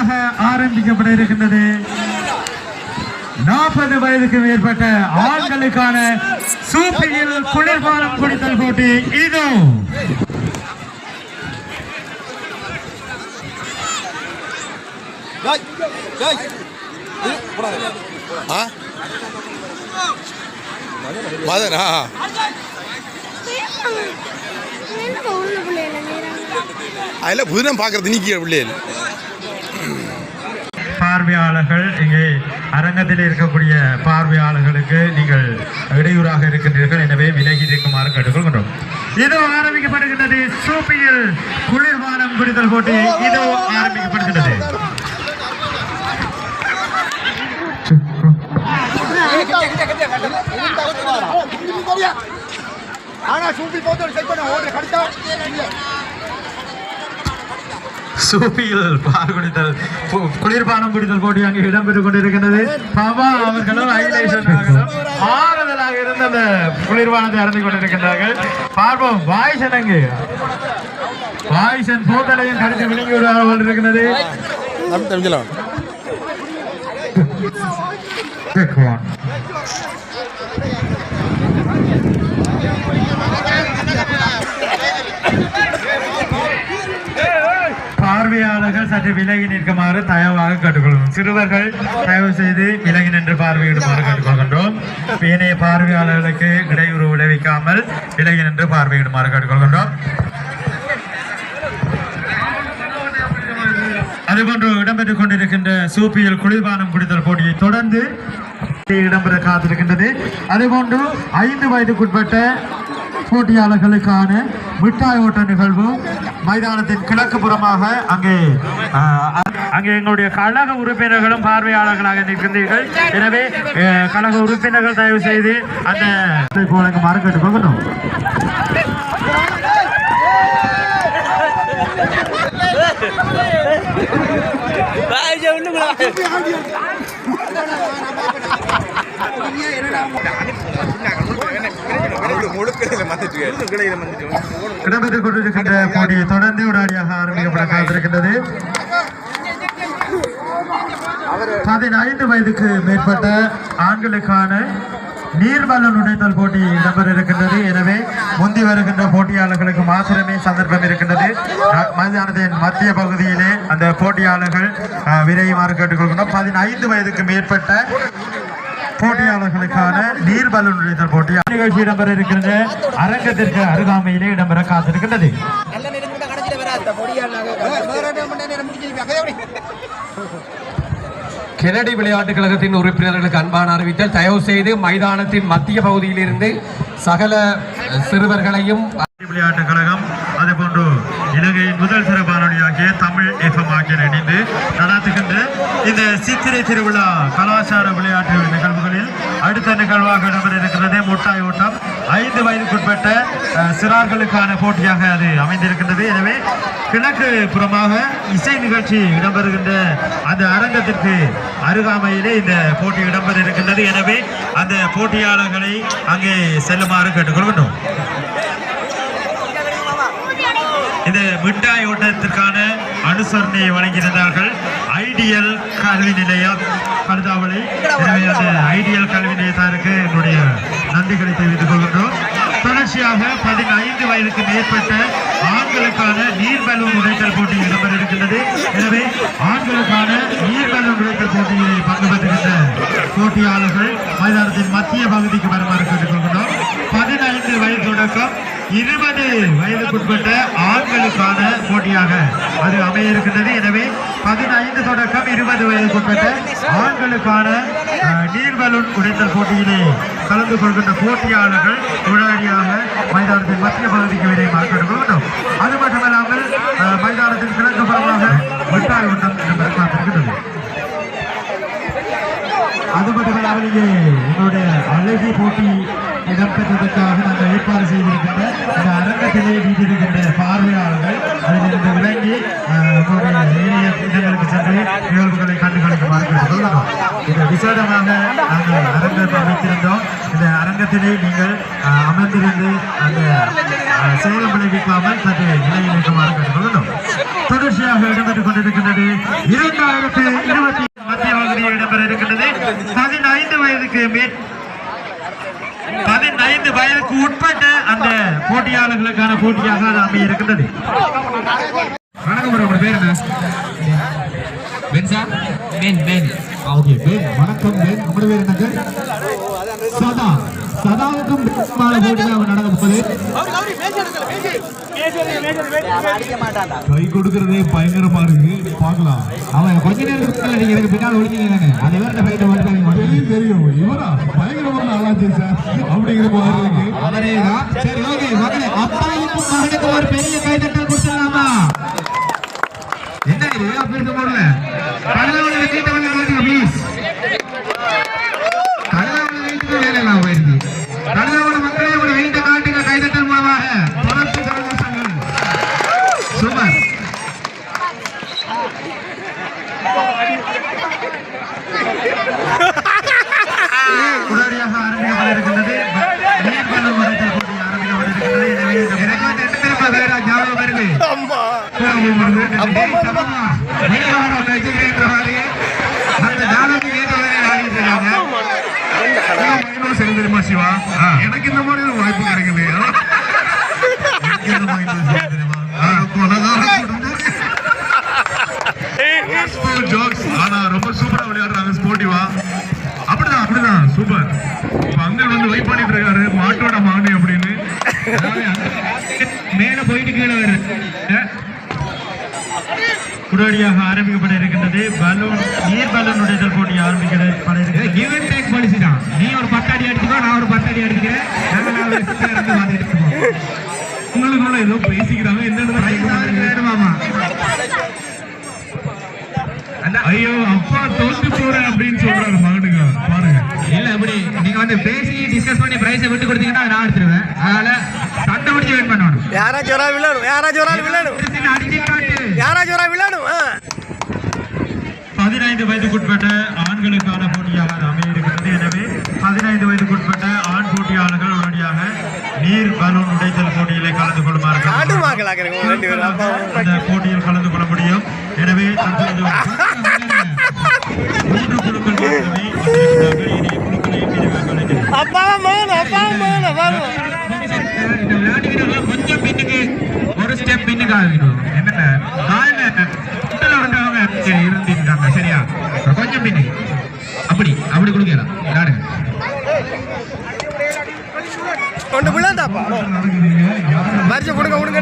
உடனடியாக ஆரம்பிக்கப்பட இருக்கின்றது நாற்பது வயதுக்கு மேற்பட்ட ஆண்களுக்கான சூப்பியில் குளிர்பானம் குடித்தல் போட்டி இதோ மதனா அதில் புதினம் பார்க்கறது நீக்கிய பிள்ளைகள் பார்வையாளர்கள் இங்கே அரங்கத்தில் இருக்கக்கூடிய பார்வையாளர்களுக்கு நீங்கள் இடையூறாக இருக்கின்றீர்கள். எனவே விலகி இருக்குமாறு கேட்டுக்கொள்கின்றோம். இதோ ஆரம்பிக்கப்படுகின்றது. சூப்பியில் குளிர்பானம் குடித்தல் போட்டி. இதோ ஆரம்பிக்கப்படுகின்றது. ஆனா சூப்பி போட்டு செக் பண்ண. ஓடுற கடிச்சா சூப்பியில் பால் குடித்தல் குளிர்பானம் குடித்தல் போட்டி அங்கே இடம்பெற்றுக் கொண்டிருக்கின்றது. பாபா அவர்களும் ஹைலைஷன் ஆறுதலாக இருந்த அந்த குளிர்பானத்தை அறந்து கொண்டிருக்கின்றார்கள். பார்ப்போம் வாய்சன் அங்கு. வாய்சன் போத்தலையும் கடித்து விழுங்கி விடுவார்கள் இருக்கிறது. பார்வையாளர்கள் சற்று விலகி நிற்குமாறு தயவாக கேட்டுக்கொள்வோம். சிறுவர்கள் தயவு செய்து விலகி நின்று பார்வையிடுமாறு கேட்டுக்கொள்கின்றோம். ஏனைய பார்வையாளர்களுக்கு இடையூறு விளைவிக்காமல் விலகி நின்று பார்வையிடுமாறு கேட்டுக்கொள்கின்றோம். அதுபோன்று இடம்பெற்றுக் கொண்டிருக்கின்ற சூப்பியல் குளிர்பானம் குடித்தல் போட்டியை தொடர்ந்து இடம்பெற காத்திருக்கின்றது. அதுபோன்று ஐந்து வயதுக்குட்பட்ட போட்டியாளர்களுக்கான மிட்டாய் ஓட்ட நிகழ்வு மைதானத்தின் கிழக்கு புறமாக அங்கே அங்கே எங்களுடைய கழக உறுப்பினர்களும் பார்வையாளர்களாக நிற்கின்றீர்கள். எனவே கழக உறுப்பினர்கள் தயவு செய்து அந்த போலங்க மறக்கட்டு போகணும் என்னடா இடம்பெற்றுக் கொண்டிருக்கின்ற போட்டியை தொடர்ந்து உடனடியாக ஆரம்பிக்கப்பட காத்திருக்கின்றது. பதினைந்து வயதுக்கு மேற்பட்ட ஆண்களுக்கான நீர்வளம் உடைத்தல் போட்டி இடம்பெற இருக்கின்றது எனவே முந்தி வருகின்ற போட்டியாளர்களுக்கு மாத்திரமே சந்தர்ப்பம் இருக்கின்றது. மைதானத்தின் மத்திய பகுதியிலே அந்த போட்டியாளர்கள் விரையுமாறு கேட்டுக்கொள்கின்றோம். பதினைந்து வயதுக்கு மேற்பட்ட போட்டியாளர்களுக்கான நீர் பலூன் உடைத்தல் போட்டி. நிகழ்ச்சி இடம்பெற இருக்கின்ற அரங்கத்திற்கு அருகாமையிலே இடம்பெற காத்திருக்கின்றது. கெனடி விளையாட்டுக் கழகத்தின் உறுப்பினர்களுக்கு அன்பான அறிவித்தல். தயவு செய்து மைதானத்தின் மத்திய பகுதியிலிருந்து சகல அஹ், சிறுவர்களையும் விளையாட்டு கழகம் அதேபோன்று இலங்கையின் முதல் சிறப்பானொலியாகிய தமிழ் எஃப்எம் ஆகிய இணைந்து நடாத்துகின்ற இந்த சித்திரை திருவிழா கலாச்சார விளையாட்டு நிகழ்வுகளில் அடுத்த நிகழ்வாக இடம்பெற இருக்கிறது முட்டாய் ஓட்டம். ஐந்து வயதுக்குட்பட்ட சிறார்களுக்கான போட்டியாக அது அமைந்திருக்கின்றது. எனவே கிழக்கு புறமாக இசை நிகழ்ச்சி இடம்பெறுகின்ற அந்த அரங்கத்திற்கு அருகாமையிலே இந்த போட்டி இடம்பெற இருக்கின்றது எனவே அந்த போட்டியாளர்களை அங்கே செல்லுமாறு கேட்டுக்கொள்கின்றோம். இந்த மிட்டாய் ஓட்டத்திற்கான அனுசரணையை வழங்கியிருந்தார்கள். ஐடியல் கல்வி நிலையம். கருதாவளை ஐடியல் கல்வி நிலையத்தாருக்கு என்னுடைய நன்றிகளை தெரிவித்துக் கொள்கின்றோம். தொடர்ச்சியாக பதினைந்து வயதுக்கு மேற்பட்ட ஆண்களுக்கான நீர் பலூன் உடைத்தல் போட்டி இடம்பெற இருக்கின்றது எனவே ஆண்களுக்கான நீர் பலூன் உடைத்தல் போட்டியில் பங்கு பெற்றுகின்ற போட்டியாளர்கள் மைதானத்தின் மத்திய பகுதிக்கு வருமாறு கேட்டுக்கொள்கிறோம் பதினைந்து வயது தொடக்கம் இருபது வயதுக்குட்பட்ட ஆண்களுக்கான போட்டியாக அது அமைய இருக்கின்றது எனவே பதினைந்து தொடக்கம் இருபது வயதுக்குட்பட்ட ஆண்களுக்கான அஹ், நீர் பலூன் உடைத்தல் போட்டியிலே கலந்து கொள்கின்ற போட்டியாளர்கள் உடனடியாக மைதானத்தின் மத்திய பகுதிக்கு விரைவு மார்க்கெட் வேண்டும். அது மட்டுமல்லாமல் மைதானத்தின் கிழக்கு புறமாக மிட்டாய் ஒன்றம் இடம்பெற காத்திருக்கின்றது அது மட்டுமல்லாமல் இங்கே எங்களுடைய அழகி போட்டி இடம்பெற்றதற்காக நாங்கள் ஏற்பாடு செய்திருக்கின்ற இந்த அரங்கத்திலே வீட்டிருக்கின்ற பார்வையாளர்கள் அதிலிருந்து விளங்கி உங்களுடைய இடங்களுக்கு சென்று நிகழ்வுகளை கண்டுகளிக்குமாறு கேட்டுக்கொள்கிறோம். கொள்ளணும் இது விசேடமாக நாங்கள் அரங்கத்தை அமைத்திருந்தோம். இந்த அரங்கத்திலே நீங்கள் அமர்ந்திருந்து அந்த சேலம் விளைவிக்காமல் சற்று நிலையில் இருக்குமாறு கேட்டுக்கொள்ளணும் தொடர்ச்சியாக இடம்பெற்றுக் கொண்டிருக்கின்றது இரண்டாயிரத்து இருபத்தி மத்திய பகுதியில் இடம்பெற இருக்கின்றது. பதினைந்து வயதுக்கு மேற் பதினைந்து வயதுக்கு உட்பட்ட அந்த போட்டியாளர்களுக்கான போட்டியாக அது அமைய இருக்கின்றது வணக்கம் உங்களோட பேர் என்ன? பென்சா பென் பென் ஓகே. பென் வணக்கம் பென் உங்களுடைய பேர் என்னங்க? சதா. சதாவுக்கும் பெருமான போட்டி தான் நடக்க போகுது கை கொடுக்கறதே பயங்கரமா இருக்கு. பார்க்கலாம். அவன் கொஞ்ச நேரத்துக்கு நீங்க எனக்கு பின்னால் ஒழிஞ்சீங்க அந்த வேற ஃபைட் வந்து தெரியும் இவரா? பயங்கரமான ஆளாச்சு சார். அப்படிங்கிற மாதிரி இருக்கு. அவரே தான். சரி ஓகே மகளே அப்பாவுக்கும் மகனுக்கு ஒரு பெரிய கைதட்டல் கொடுத்துடலாமா? என்ன இது பேச போடல கடவுளை வீட்டை வந்து காட்டுங்க ப்ளீஸ் கடவுளை வீட்டுக்கு வேலை இல்லாம கடவுளை மக்களே ஒரு வீட்டை காட்டுங்க கைதட்டல் மூலமாக தொடர்ச்சி சந்தோஷங்கள் சூப்பர். உடனடியாக ஆரம்பிக்கப்பட இருக்கின்றது நீர்பந்தம் வரைத்தல் போட்டி ஆரம்பிக்கப்பட இருக்கின்றது எனவே இந்த வேற ஞாபகம் வருது. அந்த ஏற்ற இருக்காங்க சிவா எனக்கு இந்த மாதிரி ஒரு வாய்ப்பு கிடைக்கல எனக்கு இந்த மைனஸ் எது தெரியுமா கொலகார ஜோக்ஸ் ஆனா ரொம்ப சூப்பரா விளையாடுறாங்க ஸ்போர்ட்டிவா அப்படிதான் அப்படிதான் சூப்பர் இப்ப அங்க வந்து வெயிட் பண்ணிட்டு இருக்காரு மாட்டோட மானு அப்படின்னு மேல போயிட்டு கீழே வருது உடனடியாக ஆரம்பிக்கப்பட இருக்கின்றது. பலூன் நீர் பலூன் உடைதல் போட்டி ஆரம்பிக்கப்பட இருக்கிறது கிவ் அண்ட் டேக் பாலிசி தான். நீ ஒரு பத்து அடி அடிச்சுக்கோ நான் ஒரு பத்து அடி அடிக்கிறேன் உங்களுக்குள்ள ஏதோ பேசிக்கிறாங்க என்னன்னு அந்த ஐயோ அப்பா தோத்து போறேன் அப்படின்னு சொல்றாரு மகனுங்க. பாருங்க. இல்ல இப்படி நீங்க வந்து பேசி டிஸ்கஸ் பண்ணி பிரைஸை விட்டு கொடுத்தீங்கன்னா நான் எடுத்துருவேன் அதனால சண்டை பிடிச்சு வெயிட் பண்ணணும். யாராச்சும் ஒரு விளையாடும் யாராச்சும் ஒரு விளையாடும். யாராச்சும் ஒரு விளையாடும். பதினைந்து வயதுக்குட்பட்ட ஆண்களுக்கான போட்டியாக அது அமைய இருக்கிறது எனவே பதினைந்து வயதுக்குட்பட்ட ஆண் போட்டியாளர்கள் உடனடியாக நீர் பலூன் உடைத்தல் போட்டியிலே கலந்து கொள்ளுமாறு அந்த போட்டியில் கலந்து கொள்ள முடியும். எனவே தற்போது மூன்று குழுக்கள் மட்டுமே குழுக்களை கொஞ்சம் பின்னுக்கு ஒரு ஸ்டெப் பின்னுக்கு ஆகிடும் காலில் முட்டில் இருந்திருக்காங்க சரியா கொஞ்சம் அப்படி அப்படி கொடுக்கலாம் விளையாடுங்க கொண்டு விழாதாப்பா மரிச்சு கொடுங்க கொடுங்க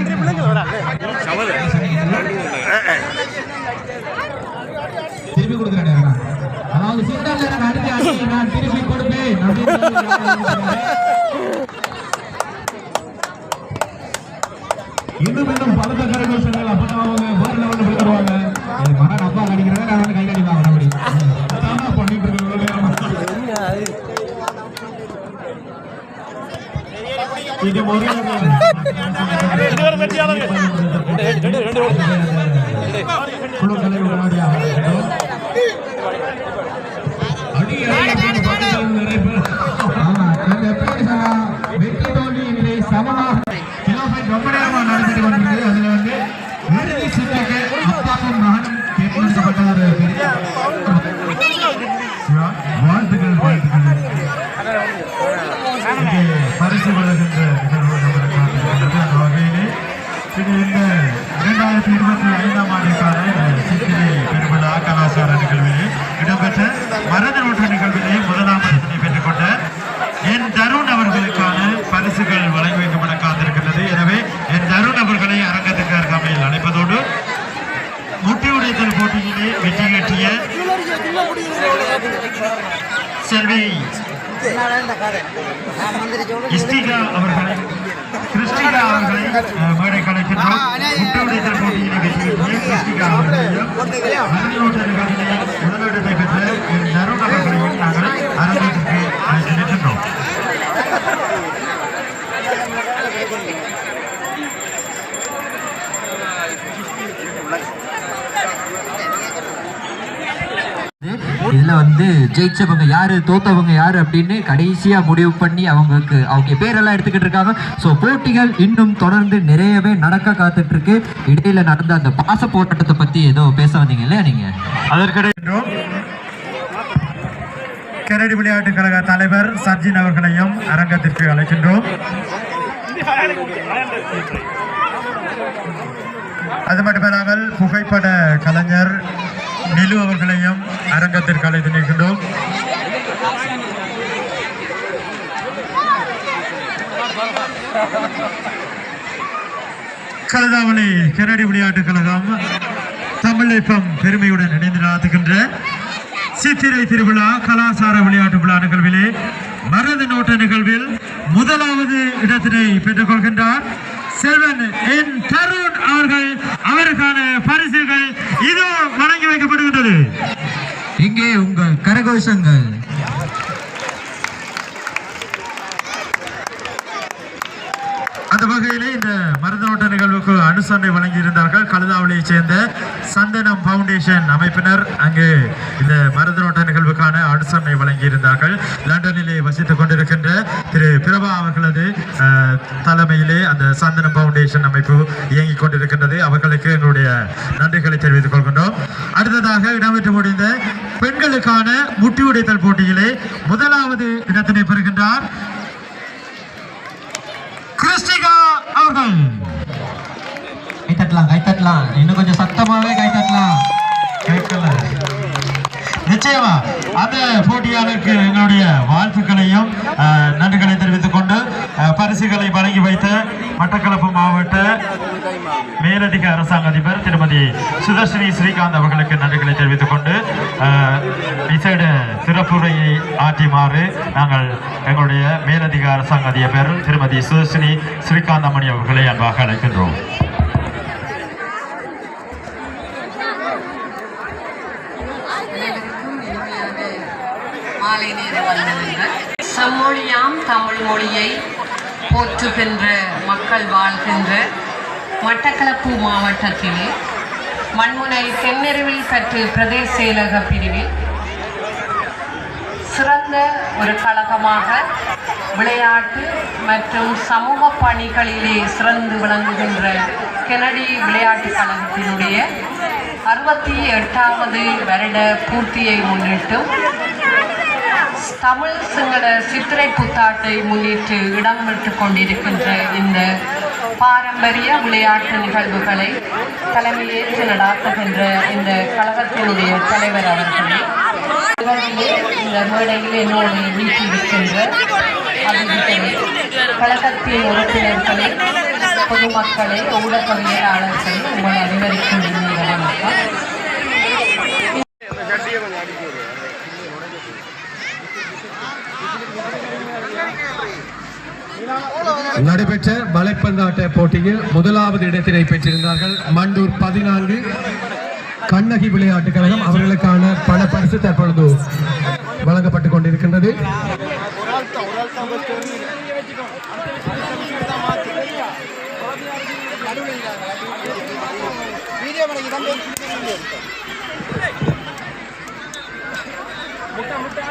திருப்பி கொடுக்குறேன் அதாவது நான் திருப்பி கொடுப்பேன் அப்படின்னு இன்னும் இன்னும் பலத்த அப்பதான் அவங்க லெவலில் விளையாடுவாங்க என் மகன் அப்பா நான் கை அடிப்பாங்க அப்படி பண்ணிட்டு இது ஒரு குழுக்களை உடனடியாக அடி அடி அப்படின்னு பக்கத்தில் நிறைய பேர் ஆமா இந்த எப்படி சொன்னா வெற்றி தோல்வி நிலை சமமாக கிலோ ஃபைட் ரொம்ப நேரமா நடந்துட்டு கொண்டிருக்கு அதுல வந்து இறுதி சுற்றுக்கு அப்பாவும் மகனும் தேர்ந்தெடுக்கப்பட்ட ஒரு பெரிய சிவா, வாழ்த்துக்கள் வாழ்த்துக்கள் இங்கே பரிசு வழங்குகின்ற நிகழ்வு நமக்கு காத்திருக்கின்றது அந்த வகையிலே இது இந்த இரண்டாயிரத்தி இருபத்தி ஐந்தாம் ஆண்டிற்கான இந்த சித்திரை பெருவிழா கலாச்சார நிகழ்விலே இடம்பெற்ற மரத நூற்று நிகழ்விலே முதலாம் இடத்தினை பெற்றுக்கொண்ட என் தருண் அவர்களுக்கான பரிசுகள் வழங்கி வைக்கப்பட காத்திருக்கின்றது. எனவே என் தருண் அவர்களை அரங்கத்துக்கு அருகாமையில் அழைப்பதோடு முட்டி உடைத்தல் போட்டியிலே வெற்றி கட்டிய செல்வி இஸ்திகா அவர்களை கிறிஸ்டிகா அவர்களை மேடை கலைக்கின்றோம். முட்டை உடைத்தல் போட்டியிலே வெற்றி கட்டிய கிறிஸ்டிகா அவர்களையும் முதலிடத்தை பெற்ற என் தருண் அவர்களையும் நாங்கள் அரங்கத்திற்கு அழைத்து நிற்கின்றோம் இதுல வந்து ஜெயிச்சவங்க யாரு தோத்தவங்க யாரு அப்படின்னு கடைசியா முடிவு பண்ணி அவங்களுக்கு அவங்க பேரெல்லாம் எடுத்துக்கிட்டு இருக்காங்க. ஸோ போட்டிகள் இன்னும் தொடர்ந்து நிறையவே நடக்க காத்துட்டு இருக்கு. இடையில நடந்த அந்த பாச போராட்டத்தை பத்தி ஏதோ பேச வந்தீங்க இல்லையா நீங்க? அதற்கிடையே கரடி விளையாட்டுக் கழக தலைவர் சர்ஜின் அவர்களையும் அரங்கத்திற்கு அழைக்கின்றோம். அது மட்டுமல்லாமல் புகைப்பட கலைஞர் நிலு அவர்களையும் அரங்கத்திற்கு அழைத்து நிற்கின்றோம். கலதாவளி கரடி விளையாட்டுக் கழகம் தமிழப்பம் பெருமையுடன் இணைந்து நடத்துகின்ற சித்திரை திருவிழா கலாசார விளையாட்டு விழா நிகழ்விலே மரத நோட்ட நிகழ்வில் முதலாவது இடத்தினை பெற்றுக் கொள்கின்றார் செல்வன் என் தருண் அவர்கள். அவருக்கான பரிசுகள் இதோ வழங்கி வைக்கப்படுகின்றது. இங்கே உங்கள் கரகோஷங்கள் அந்த வகையிலே இந்த மருந்தோட்ட அனுசரணை வழங்கியிருந்தார்கள். கழுதாவளியைச் சேர்ந்த சந்தனம் ஃபவுண்டேஷன் அமைப்பினர் அங்கு இந்த மருந்தோட்ட நிகழ்வுக்கான அனுசரணை வழங்கியிருந்தார்கள். லண்டனிலே வசித்துக் கொண்டிருக்கின்ற திரு பிரபா அவர்களது தலைமையிலே அந்த சந்தனம் ஃபவுண்டேஷன் அமைப்பு இயங்கிக் கொண்டிருக்கின்றது. அவர்களுக்கு எங்களுடைய நன்றிகளை தெரிவித்துக் கொள்கின்றோம். அடுத்ததாக இடம்பெற்று முடிந்த பெண்களுக்கான முட்டி உடைத்தல் போட்டியிலே முதலாவது இடத்தினை பெறுகின்றார் கிறிஸ்டிகா அவர்கள். தட்டலாம் கை தட்டலாம் இன்னும் கொஞ்சம் சத்தமாவே கை தட்டலாம் கேட்கல நிச்சயமா அந்த போட்டியாளருக்கு எங்களுடைய வாழ்த்துக்களையும் நன்றிகளை தெரிவித்துக் கொண்டு பரிசுகளை வழங்கி வைத்த மட்டக்களப்பு மாவட்ட மேலதிக அரசாங்க அதிபர் திருமதி சுதர்ஷினி ஸ்ரீகாந்த் அவர்களுக்கு நன்றிகளை தெரிவித்துக் கொண்டு அஹ், விசேட சிறப்புரையை ஆற்றிமாறு நாங்கள் எங்களுடைய மேலதிக அரசாங்க அதிபர் திருமதி சுதர்ஷினி ஸ்ரீகாந்த் அம்மணி அவர்களை அன்பாக அழைக்கின்றோம் அனைவருக்கும் இனிமையான மாலை நேரம் வந்தனங்கள் செம்மொழியாம் தமிழ் மொழியை போற்றுகின்ற மக்கள் வாழ்கின்ற மட்டக்களப்பு மாவட்டத்திலே மண்முனை தென்னெருவில் கற்று பிரதேச செயலக பிரிவில் சிறந்த ஒரு கழகமாக விளையாட்டு மற்றும் சமூக பணிகளிலே சிறந்து விளங்குகின்ற கெனடி விளையாட்டுக் கழகத்தினுடைய அறுபத்தி எட்டாவது வருட பூர்த்தியை முன்னிட்டும் தமிழ் சிங்கள சித்திரை புத்தாட்டை முன்னிட்டு இடம்பெற்று கொண்டிருக்கின்ற இந்த பாரம்பரிய விளையாட்டு நிகழ்வுகளை தலைமையேற்று நடாத்துகின்ற இந்த கழகத்தினுடைய தலைவர் அவர்களே. நிகழ்விலே இந்த மேடையில் என்னோடு வீட்டிருக்கின்ற அதிதிகளை கழகத்தின் உறுப்பினர்களை பொதுமக்களை ஊடகவியலாளர்களை உங்கள் அனைவருக்கும் இனிய வணக்கம் நடைபெற்ற வலைப்பந்தாட்ட போட்டியில் முதலாவது இடத்தினை பெற்றிருந்தார்கள் மண்டூர் பதினான்கு. கண்ணகி விளையாட்டுக் கழகம் அவர்களுக்கான பண பரிசு தற்பொழுது வழங்கப்பட்டுக் கொண்டிருக்கின்றது. முட்டை முட்டை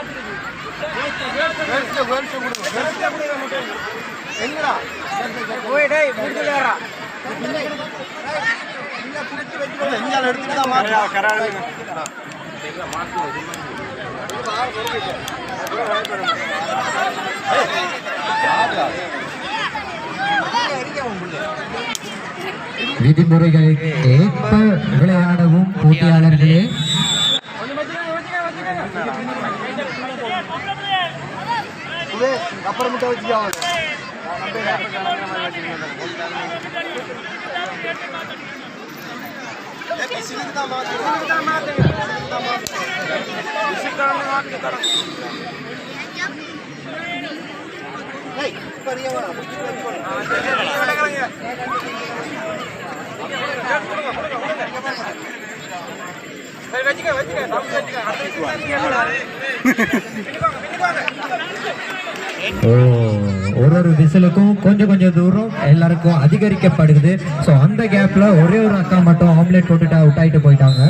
விதிமுறைகளுக்கு ஏற்ப விளையாடவும் போட்டியாளர்களே. அப்புறம் மட்டும் Hey, ஒரு ஒரு விசிலுக்கும் கொஞ்சம் கொஞ்சம் தூரம் எல்லாருக்கும் அதிகரிக்கப்படுது. ஸோ அந்த கேப்ல ஒரே ஒரு அக்கா மட்டும் ஆம்லெட் போட்டுட்டு அவுட் ஆகிட்டு போயிட்டாங்க.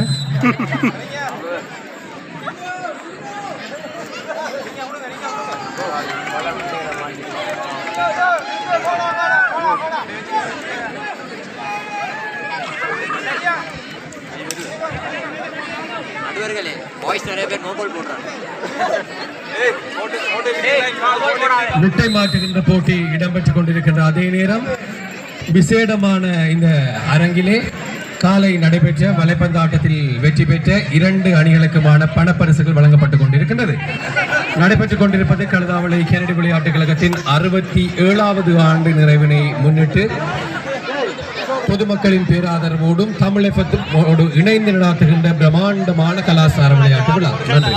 பேர் நோபல் போடுறாங்க. முட்டை மாட்டுகின்ற போட்டி இடம்பெற்றுக் கொண்டிருக்கின்ற அதே நேரம் விசேடமான இந்த அரங்கிலே காலை நடைபெற்ற வலைப்பந்து ஆட்டத்தில் வெற்றி பெற்ற இரண்டு அணிகளுக்குமான பணப்பரிசுகள் வழங்கப்பட்டுக் கொண்டிருக்கின்றது. நடைபெற்றுக் கொண்டிருப்பது கழுதாவளை கெனடி விளையாட்டுக் கழகத்தின் அறுபத்தி ஏழாவது ஆண்டு நிறைவினை முன்னிட்டு பொதுமக்களின் பேராதரவோடும் தமிழ் எஃபத்தோடு இணைந்து நடாத்துகின்ற பிரம்மாண்டமான கலாச்சார விளையாட்டு விழா. நன்றி.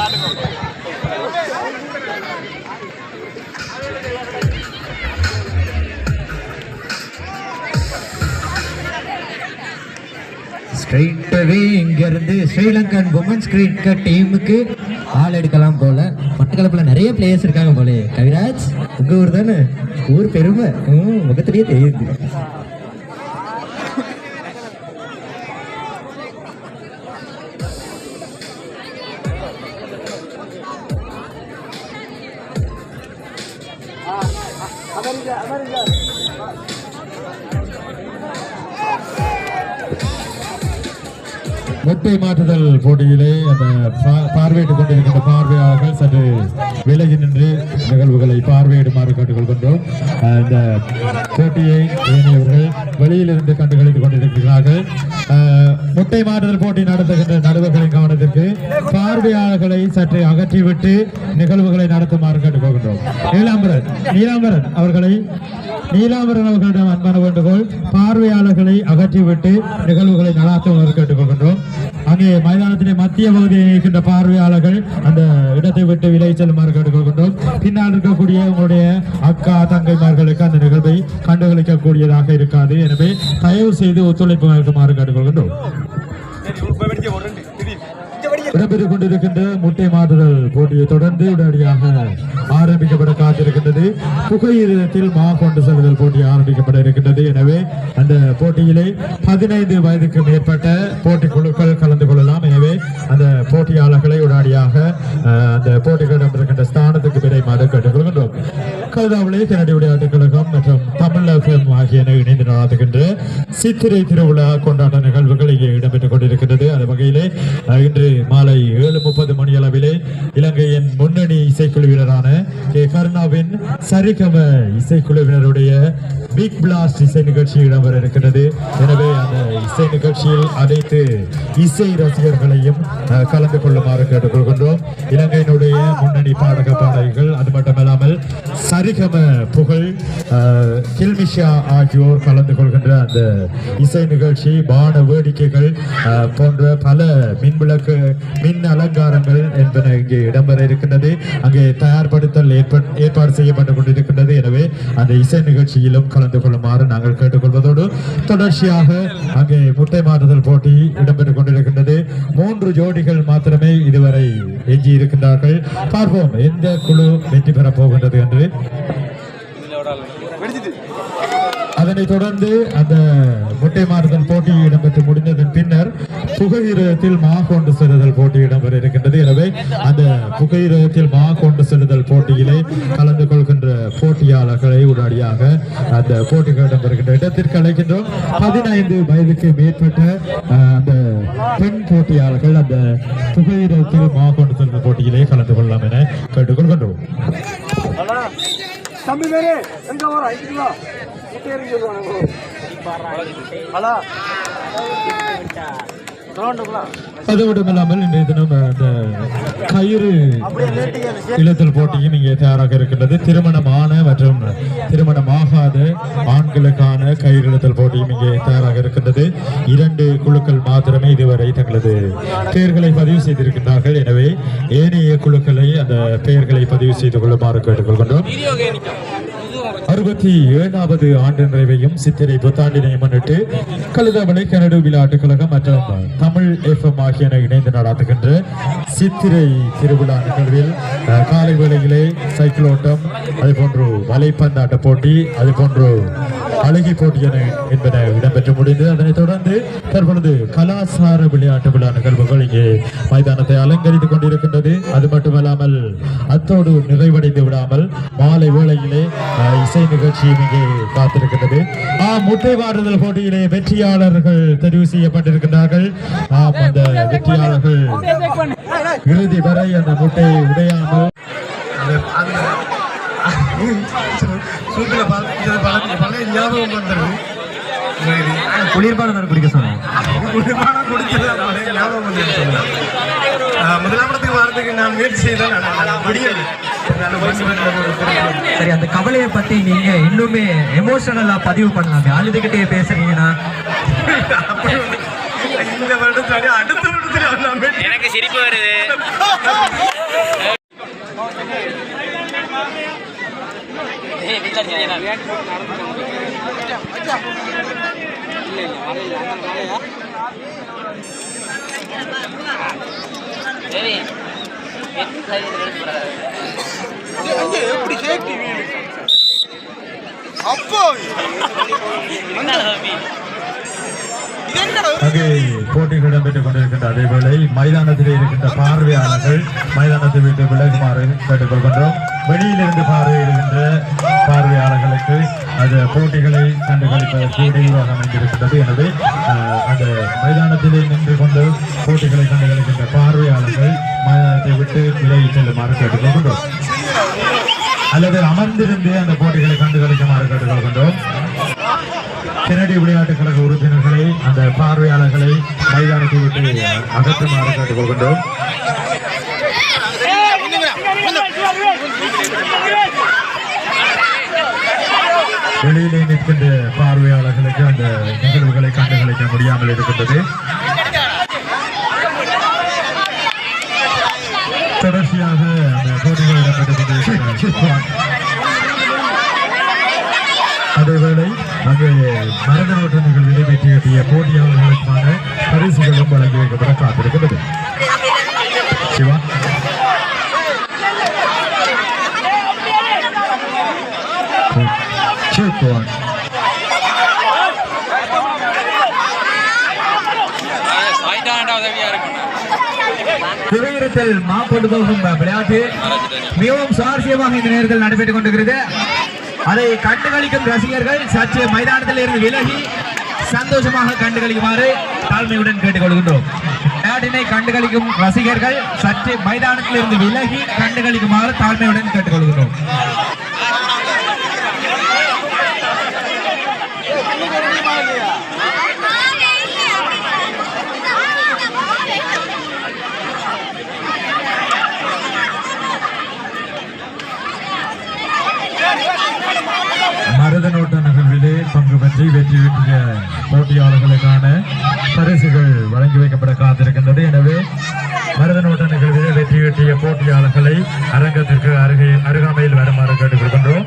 ஸ்ட்ரைட்டாகவே இங்கேருந்து ஸ்ரீலங்கன் உமன்ஸ் கிரிக்கெட் டீமுக்கு ஆள் எடுக்கலாம் போல. மட்டக்களப்பில் நிறைய பிளேயர்ஸ் இருக்காங்க போல கவிராஜ் உங்கள் ஊர் தானே? ஊர் பெருமை. ம் முகத்திலேயே தெரியுது. முட்டை மாற்றுதல் போட்டியிலே அந்த பார்வையிட்டுக் கொண்டிருக்கின்ற பார்வையாளர்கள் சற்று விலகி நின்று நிகழ்வுகளை பார்வையிடுமாறு கேட்டுக்கொள்கின்றோம் அஹ் இந்த போட்டியை வெளியில் வெளியிலிருந்து கண்டுகளித்துக் கொண்டிருக்கிறார்கள். முட்டை மாற்றுதல் போட்டி நடத்துகின்ற நடுவர்களின் கவனத்திற்கு பார்வையாளர்களை சற்று அகற்றிவிட்டு நிகழ்வுகளை நடத்துமாறு கேட்டுக்கொள்கின்றோம். நீலாம்பரன் நீலாம்பரன் அவர்களை நீலாம்பரன் அவர்களிடம் அன்பான வேண்டுகோள் பார்வையாளர்களை அகற்றிவிட்டு நிகழ்வுகளை நடாத்துவதற்கு கேட்டுக்கொள்கின்றோம். அங்கே மைதானத்திலே மத்திய பகுதியில் இருக்கின்ற பார்வையாளர்கள் அந்த இடத்தை விட்டு விலகி செல்லுமாறு கேட்டுக்கொள்கின்றோம். பின்னால் இருக்கக்கூடிய உங்களுடைய அக்கா தங்கைமார்களுக்கு அந்த நிகழ்வை கண்டுகளிக்கக்கூடியதாக இருக்காது. எனவே தயவு செய்து ஒத்துழைப்பு வழங்குமாறு கேட்டுக்கொள்கின்றோம். இடம்பெற்றுக் கொண்டிருக்கின்ற முட்டை மாற்றுதல் போட்டியை தொடர்ந்து உடனடியாக ஆரம்பிக்கப்பட காத்திருக்கின்றது. புகையிரத்தில் மா கொண்டு செல்லுதல் போட்டி ஆரம்பிக்கப்பட இருக்கின்றது. எனவே அந்த போட்டியிலே பதினைந்து வயதுக்கு மேற்பட்ட போட்டி குழுக்கள் கலந்து கொள்ளலாம். எனவே அந்த போட்டியாளர்களை உடனடியாக அந்த போட்டிகள் இருக்கின்ற ஸ்தானத்துக்கு விரைமாறு கேட்டுக்கொள்கின்றோம் கழுதாவளி கனடி விளையாட்டுக் கழகம் மற்றும் தமிழ் எஃப்எம் ஆகியன இணைந்து நடத்துகின்ற சித்திரை திருவிழா கொண்டாட்ட நிகழ்வுகள் இங்கே இடம்பெற்றுக் கொண்டிருக்கின்றது. அந்த வகையிலே இன்று மாலை ஏழு முப்பது மணி அளவிலே இலங்கையின் முன்னணி இசைக்குழுவினரான கே. கருணாவின் சரிகம இசைக்குழுவினருடைய பிக் பிளாஸ்ட் இசை நிகழ்ச்சி இடம்பெற இருக்கின்றது. எனவே அந்த இசை நிகழ்ச்சியில் அனைத்து இசை ரசிகர்களையும் கலந்து கொள்ளுமாறு கேட்டுக்கொள்கின்றோம். இலங்கையினுடைய முன்னணி பாடக பாடகிகள் அது மட்டுமல்லாமல் சரிகம புகழ் கில்மிஷா ஆகியோர் கலந்து கொள்கின்ற அந்த இசை நிகழ்ச்சி பான வேடிக்கைகள் போன்ற பல மின்விளக்கு மின் அலங்காரங்கள் என்பன இங்கே இடம்பெற இருக்கின்றது. அங்கே தயார்படுத்தல் ஏற்ப- ஏற்பாடு செய்யப்பட்டுக் கொண்டிருக்கின்றது. எனவே அந்த இசை நிகழ்ச்சியிலும் கலந்து கொள்ளுமாறு நாங்கள் கேட்டுக்கொள்வதோடு தொடர்ச்சியாக அங்கே முட்டை மாறுதல் போட்டி இடம்பெற்றுக் கொண்டிருக்கின்றது. மூன்று ஜோடிகள் மாத்திரமே இதுவரை எஞ்சி இருக்கின்றார்கள் பார்ப்போம் எந்த குழு வெற்றி பெறப் போகின்றது என்று. அதனைத் தொடர்ந்து அந்த முட்டை மாறுதல் போட்டி இடம்பெற்று முடிந்ததன் பின்னர் புகையிரத்தில் மா கொண்டு செல்லுதல் போட்டி இடம்பெற இருக்கின்றது. எனவே அந்த புகையிரத்தில் மா கொண்டு செல்லுதல் போட்டியிலே கலந்து கொள்கின்ற போட்டியாளர்களை உடனடியாக அந்த போட்டிகள் இடம்பெறுகின்ற இடத்திற்கு அழைக்கின்றோம். பதினைந்து வயதுக்கு மேற்பட்ட அந்த பெண் போட்டியாளர்கள் அந்த புகையிரத்தில் மா கொண்டு செல்லும் போட்டியிலே கலந்து கொள்ளலாம் என கேட்டுக்கொள்கின்றோம். தம்பி மேரே எங்க வர இதுக்கு வா கிட்டே இருந்து இல்லாமல் இன்றைய தினம் அந்த கயிறு அப்படியே இழுத்தல் போட்டியும் இங்கே தயாராக இருக்கின்றது. திருமணமான மற்றும் திருமணமாகாத ஆண்களுக்கான கயிறு இழுத்தல் போட்டியும் இங்கே தயாராக இருக்கின்றது. இரண்டு குழுக்கள் மாத்திரமே இதுவரை தங்களது பெயர்களை பதிவு செய்திருக்கின்றார்கள். எனவே ஏனைய குழுக்களை அந்த பெயர்களை பதிவு செய்து கொள்ளுமாறு கேட்டுக்கொள்கின்றோம். அறுபத்தி ஏழாவது ஆண்டு நிறைவையும் சித்திரை புத்தாண்டினையும் முன்னிட்டு கழுதவளை கனடு விளையாட்டுக் கழகம் மற்றும் தமிழ் எஃப்எம் ஆகியன இணைந்து நடாத்துகின்ற சித்திரை திருவிழா நிகழ்வில் காலை வேளையிலே சைக்கிள் ஓட்டம் அதே போன்று வலைப்பந்தாட்ட போட்டி அதே போன்று அழகி போட்டி என என்பன இடம்பெற்று முடிந்தது. அதனைத் தொடர்ந்து தற்பொழுது கலாசார விளையாட்டு விழா நிகழ்வுகள் இங்கே மைதானத்தை அலங்கரித்துக் கொண்டிருக்கின்றது அது மட்டுமல்லாமல் அத்தோடு நிறைவடைந்து விடாமல் மாலை வேளையிலே இசை நிகழ்ச்சியும் இங்கே காத்திருக்கின்றது ஆம் முட்டை வாடுதல் போட்டியிலே வெற்றியாளர்கள் தெரிவு செய்யப்பட்டிருக்கின்றார்கள் ஆம் அந்த வெற்றியாளர்கள் இறுதி வரை அந்த முட்டையை உடையாமல் பழைய பழைய ஞாபகம் வந்துடுது குளிர்பானம் குடிக்க சொன்னோம் குடிபானம் குடிச்சது ஞாபகம் முதலாமத்துக்கு வாரத்துக்கு நான் முயற்சி செய்தேன். ஸ்டாண்ட்ல சரி அந்த கவலையை பத்தி நீங்க இன்னுமே எமோஷனலா பதிவு பண்ணலாமே. அழுதுகிட்டே பேசுறீங்கன்னா. இந்த வருடத்துல அடுத்த வருடத்துல நான் எனக்கு சிரிப்பு வருது. ஏய், வீட்டுல அடிச்சாதீங்க நான். சரி. சரி, இது எடுத்து போடாத. என்ன சாமி? அங்கே போட்டிகள் இடம்பெற்றுக் கொண்டிருக்கின்ற அதேவேளை மைதானத்தில் இருக்கின்ற பார்வையாளர்கள் மைதானத்தை விட்டு விலகுமாறு கேட்டுக்கொள்கின்றோம். வெளியிலிருந்து பார்வையிடுகின்ற பார்வையாளர்களுக்கு அந்த போட்டிகளை கண்டுகளிப்பதற்கு இடையூறாக அமைந்திருக்கின்றது. எனவே அந்த மைதானத்திலே நின்று கொண்டு போட்டிகளை கண்டுகளிக்கின்ற பார்வையாளர்கள் மைதானத்தை விட்டு விலகி செல்லுமாறு கேட்டுக்கொள்கின்றோம். அல்லது அமர்ந்திருந்தே அந்த போட்டிகளை கண்டுகளிக்குமாறு கேட்டுக்கொள்கின்றோம். கெனடி விளையாட்டுக் கழக உறுப்பினர்களை மைதானத்தை விட்டு வெளியிலே நிற்கின்ற பார்வையாளர்களுக்கு அந்த நிகழ்வுகளை கண்டுகளிக்க முடியாமல் இருக்கின்றது. தொடர்ச்சியாக அந்த போட்டிகள் இடம்பெற்றுக் அதேவேளை அங்கே மரத ஓட்ட நிகழ்வில் வெற்றி கட்டிய பரிசுகளும் வழங்கி வைக்கப்பட காத்திருக்கிறது சிவா சேத்துவான் சாய்தாண்டா உதவியா போகும் விளையாட்டு மிகவும் சுவாரஸ்யமாக இந்த நேரத்தில் நடைபெற்றுக் கொண்டிருக்கிறது அதை கண்டுகளிக்கும் ரசிகர்கள் சற்று மைதானத்தில் இருந்து விலகி சந்தோஷமாக கண்டுகளிக்குமாறு தாழ்மையுடன் கேட்டுக்கொள்கின்றோம். விளையாட்டினை கண்டுகளிக்கும் ரசிகர்கள் சற்று மைதானத்தில் இருந்து விலகி கண்டுகளிக்குமாறு தாழ்மையுடன் கேட்டுக்கொள்கின்றோம். மருதனோட்ட பங்கு பற்றி வெற்றி பெற்றிய போட்டியாளர்களுக்கான பரிசுகள் வழங்கி வைக்கப்பட காத்திருக்கின்றது. எனவே மருதனோட்ட நிகழ்விலே வெற்றி பெற்றிய போட்டியாளர்களை அரங்கத்திற்கு அருகே அருகாமையில் வருமாறு கேட்டுக்கொள்கின்றோம்.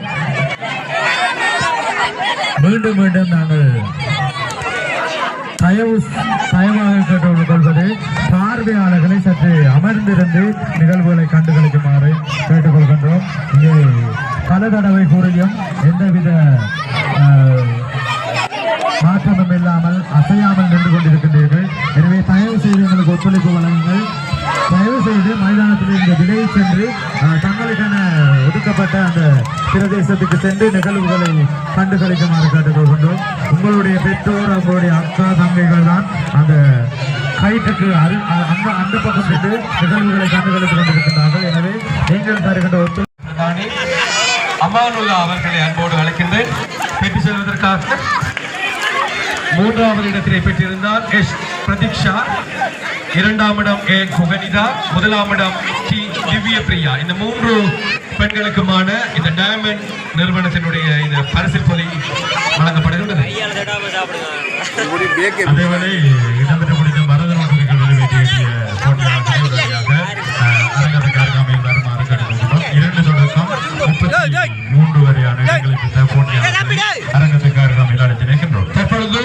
மீண்டும் மீண்டும் நாங்கள் தயவு தயவாக கேட்டுக் கொள்வது பார்வையாளர்களை சற்று அமர்ந்திருந்து நிகழ்வுகளை கண்டுகளிக்குமாறு கேட்டுக்கொள்கின்றோம். இங்கே பல தடவை கூறியும் எந்தவித அசையாமல் நின்று கொண்டிருக்கின்றீர்கள். எனவே தயவு செய்து எங்களுக்கு ஒத்துழைப்பு வழங்குங்கள். தயவு செய்து மைதானத்தில் இந்த விலையை சென்று தங்களுக்கான தங்களுக்கென ஒதுக்கப்பட்ட அந்த பிரதேசத்துக்கு சென்று நிகழ்வுகளை கண்டுகளிக்குமாறு கேட்டுக்கொள்கின்றோம். உங்களுடைய பெற்றோர் உங்களுடைய அக்கா தங்கைகள் தான் அந்த கைட்டுக்கு அரு அந்த அந்த பக்கம் சென்று நிகழ்வுகளை கண்டுகளித்துக் கொண்டிருக்கின்றார்கள். எனவே நீங்கள் தருகின்ற ஒத்துழைப்பு. அம்மானுல்லா அவர்களை அன்போடு அழைக்கின்றேன். பெற்று செல்வதற்காக மூன்றாவது இடத்திலே பெற்றிருந்தார் எஸ் பிரதீக்ஷா. இரண்டாம் இடம் ஏ குகனிதா. முதலாம் இடம் டி திவ்ய பிரியா இந்த மூன்று பெண்களுக்குமான இந்த டயமண்ட் நிறுவனத்தினுடைய இந்த பரிசில் பொலி வழங்கப்படுகின்றது. கையால தட்டாம சாப்பிடுங்க அதேவேளை இடம்பெற்று முடிந்த மரதனோட்டு நிகழ்வில் வெற்றியேற்றிய போட்டியாளர்கள் உடனடியாக அரங்கத்துக்கு அருகாமையில் வருமாறு கேட்டுக்கொள்கிறோம் இரண்டு தொடக்கம் முப்பத்தி மூன்று வரையான இடங்களை பெற்ற போட்டியாளர்களை அரங்கத்துக்கு அருகாமையில் அழைத்து நிற்கின்றோம் தற்பொழுது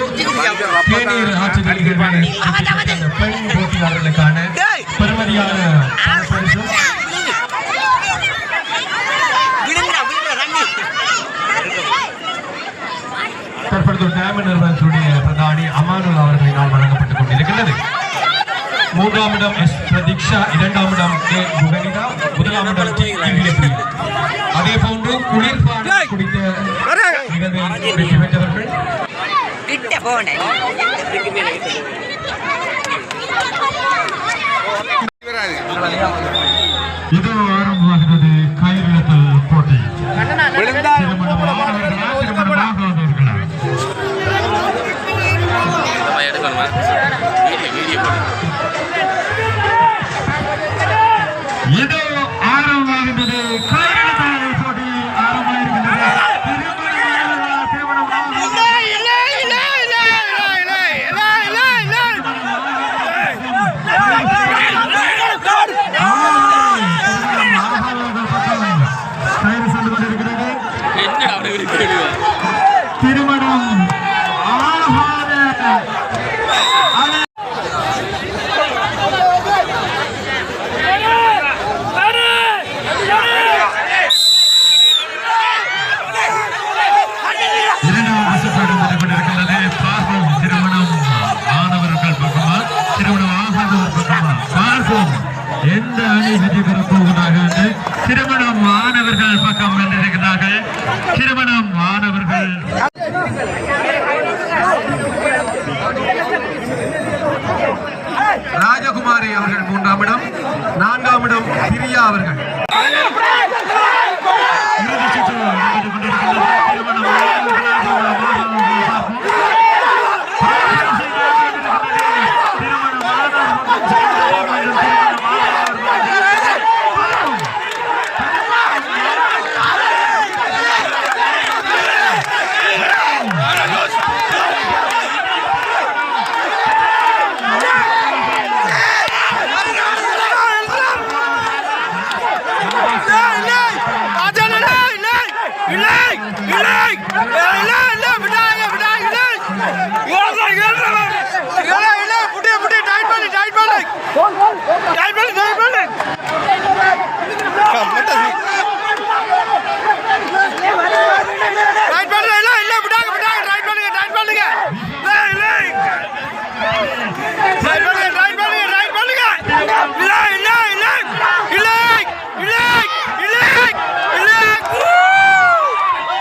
தேநீர் நிகழ்வில் அந்த பெண் போட்டியாளர்களுக்கான பெருமதியான தற்பொழுது நிறுவனத்துடைய பிரதானி அமானுல் அவர்களினால் வழங்கப்பட்டுக் கொண்டிருக்கின்றது மூன்றாம் இடம் எஸ் பிரதீக்ஷா இரண்டாம் இடம் கே குகனிதா முதலாம் இடம் டி அதே போன்று குளிர்பானம் குடித்த நிகழ்வில் வெற்றி பெற்றவர்கள் கிட்ட போனேன். இது ஆரம்பமாகிறது கயிறுத்தல் போட்டி. எடுக்கணுமா? Video video